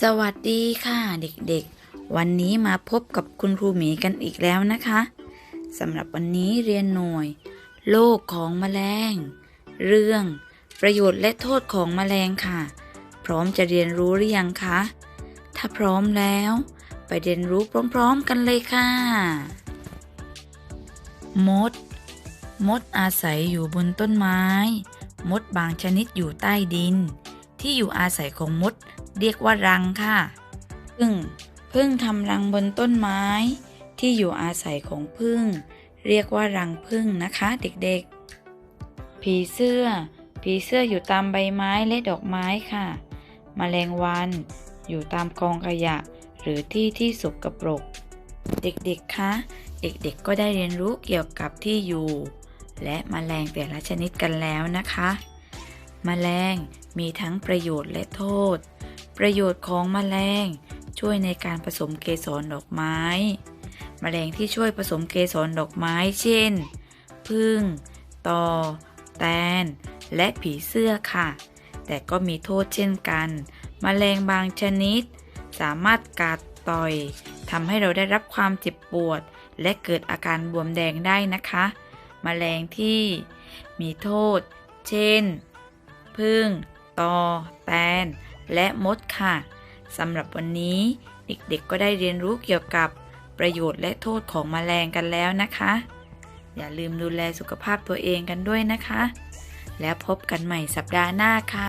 สวัสดีค่ะเด็กๆ วันนี้มาพบกับคุณครูหมีกันอีกแล้วนะคะสำหรับวันนี้เรียนหน่วย โลกของแมลง เรื่อง ประโยชน์และโทษของแมลงค่ะ พร้อมจะเรียนรู้หรือยังคะถ้าพร้อมแล้ว ไปเรียนรู้พร้อมๆกันเลยค่ะ มด มดอาศัยอยู่บนต้นไม้ มดบางชนิดอยู่ใต้ดิน ที่อยู่อาศัยของมด เรียกว่ารังค่ะพึ่งพึ่งทำรังบนต้นไม้ ที่อยู่อาศัยของพึ่ง เรียกว่ารังพึ่งนะคะเด็กๆ ผีเสื้อ ผีเสื้ออยู่ตามใบไม้และดอกไม้ค่ะมแมลงวัน อยู่ตามกองขยะ หรือที่ที่สกปรก เด็กๆคะเด็กๆก็ได้เรียนรู้เกี่ยวกับที่อยู่ และแมลงแต่ละชนิดกันแล้วนะคะแมลงมีทั้งประโยชน์และโทษ ประโยชน์ของแมลงช่วยในการผสมเกสรดอกไม้ แมลงที่ช่วยผสมเกสรดอกไม้ เช่น พึ่ง ตอ แตน และผีเสื้อค่ะ แต่ก็มีโทษเช่นกันแมลงบางชนิด สามารถกัดต่อยทำให้เราได้รับความเจ็บปวด และเกิดอาการบวมแดงได้นะคะแมลงที่มีโทษ เช่น พึ่ง ตอ แตน และมดค่ะสำหรับวันนี้เด็กๆก็ได้เรียนรู้เกี่ยวกับประโยชน์และโทษของแมลงกันแล้วนะคะ อย่าลืมดูแลสุขภาพตัวเองกันด้วยนะคะ แล้วพบกันใหม่สัปดาห์หน้าค่ะ